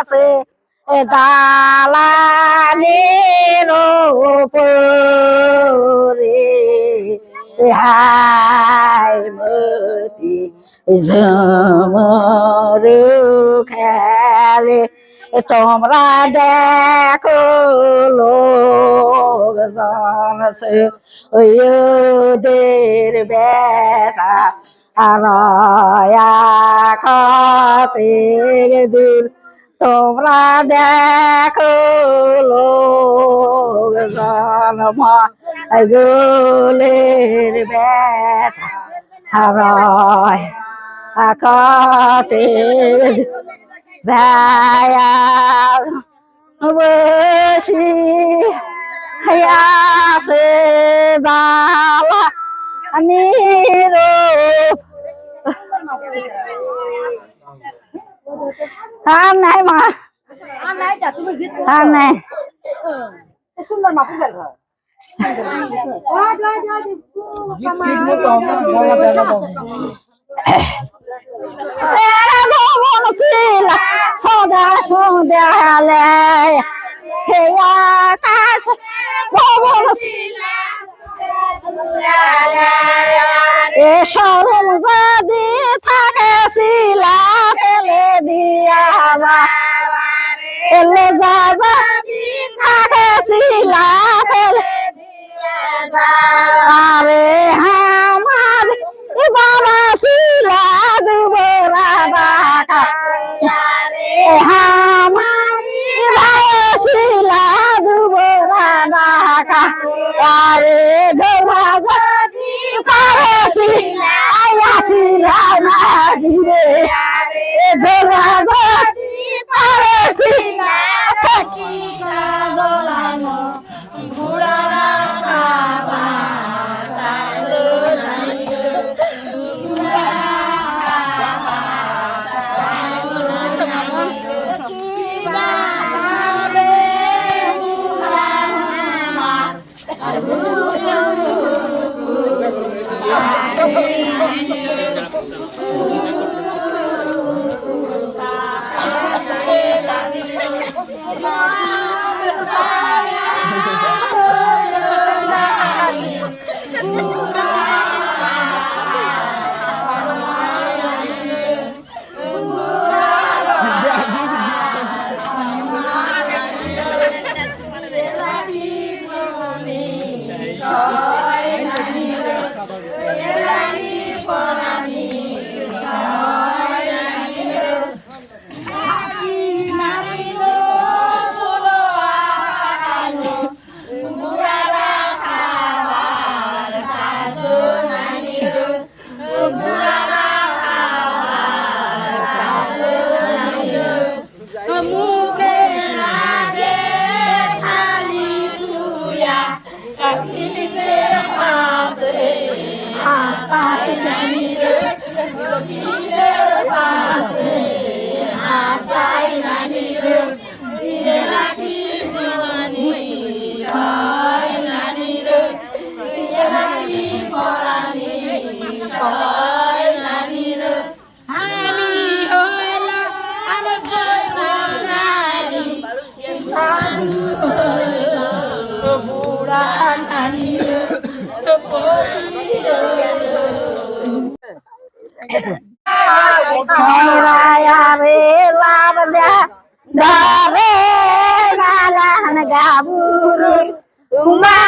বসিয়াছে দালানের ওপরে। খেলে। তোমরা দেখো লোক জানছে ওদের বেটা। আর দূর তোমরা দেখো গোলের হারায় আকাতের ভায়াল বসি আছে বালা নিরূপ। আর নাই মা। আর নাই যা তুমি গীত আর নাই। সুন্দর মা ফুল ঘর এরা ভবন ছিল সদা সন্ধ্যালে হে আকাশ দিবে ধরা যদি পারে শিলা থাকি রে Umar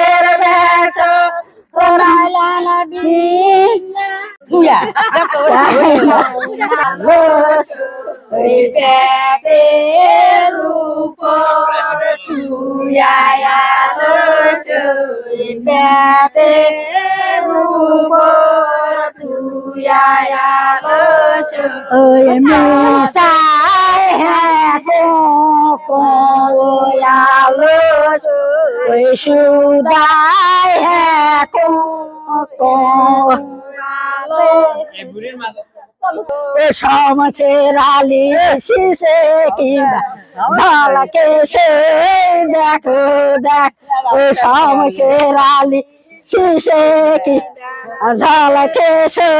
সারো মেলান সারি আর খালি নামা লিশে লাটের বেশ তোরাইলা নদী থুয়া ওই পেটে রূপ তুয়ায়া রসুই পেটে রূপ তুয়ায়া রসু ওই মিসাই হ্যাঁ কো কোয়া রসু ওই সুদাই হ্যাঁ কো কো এ সমাজের আলি শিশে কিবা ঝালকে সে দেখো দেখ ও সমাজের আলি শিশে কি ঝালকে সে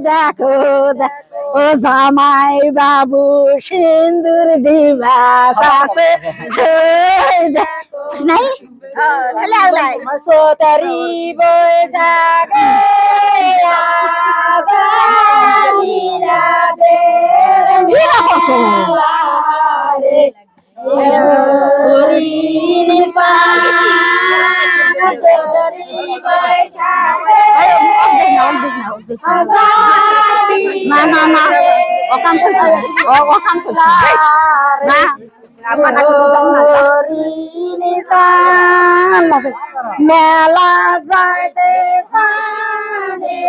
দেখো দেখ ও জামাই বাবু সিন্দুর দিবা শাসে নাই সোতারি বৈশাখে বিনা না না না ওখান থেকে ওখান থেকে না মেলা যাইতে সানে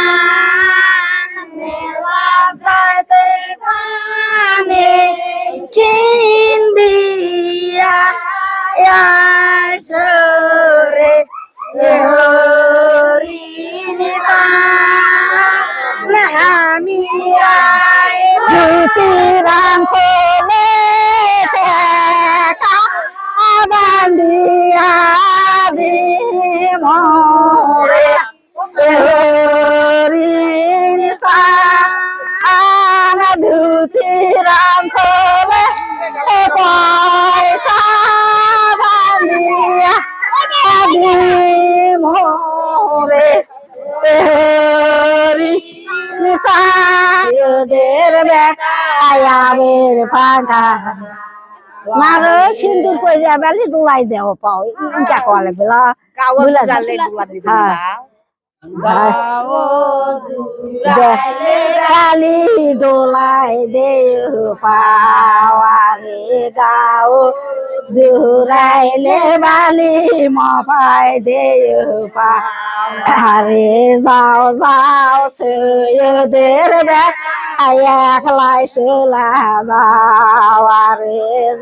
মেলা Ane Kindia Yasho dhoti Ram কোলে পয়সা বান্দিয়া দি মোরে তেরি সাদের বেটায়াবের সিন্দুর কই ডুলাই দেও পাও ইনকা কলে বেলা। काली डोलाई देउ पावाले गाओ जुराइले बाली म पाइदेउ पारे जाओ जाओ सयो देर आयाखलाई सुला जाओ रे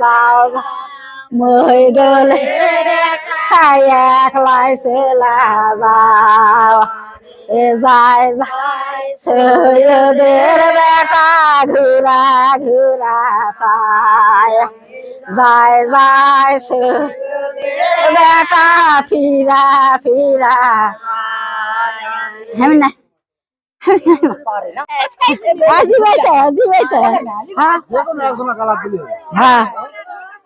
গলে একলাই সেলা যাও এ যায় যায় সৈয়দের বেটা ঘুরা ঘুরা সায় যায় যায় সৈয়দের বেটা ফিরা ফিরা হ্যাঁ না। হ্যাঁ। হ্যাঁ। কালে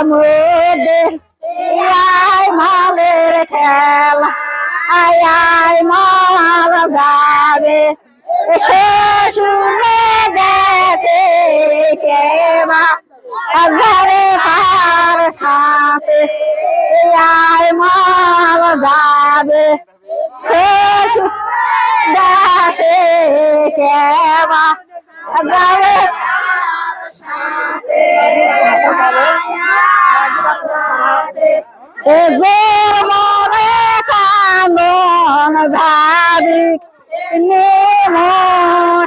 আমদে আই মালের খেলা, আই আই মাল সে শুনে গেছে কেবা হাজারে তার সাথে। আয় মাল যাবে সে শুনে গেছে মরে কান্দন ভাবি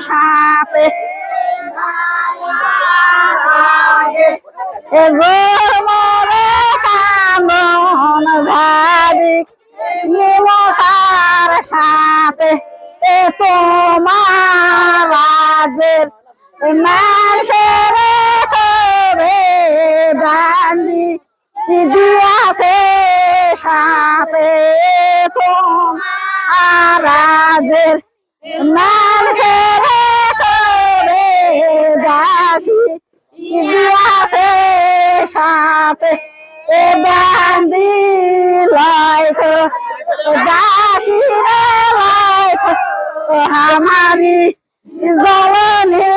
সাপে এ তোমার রাজের মানুষের করে দাসি দিয়াছে সাথে এ বান্দি লাইক দাসি লাইক আমারি জলনে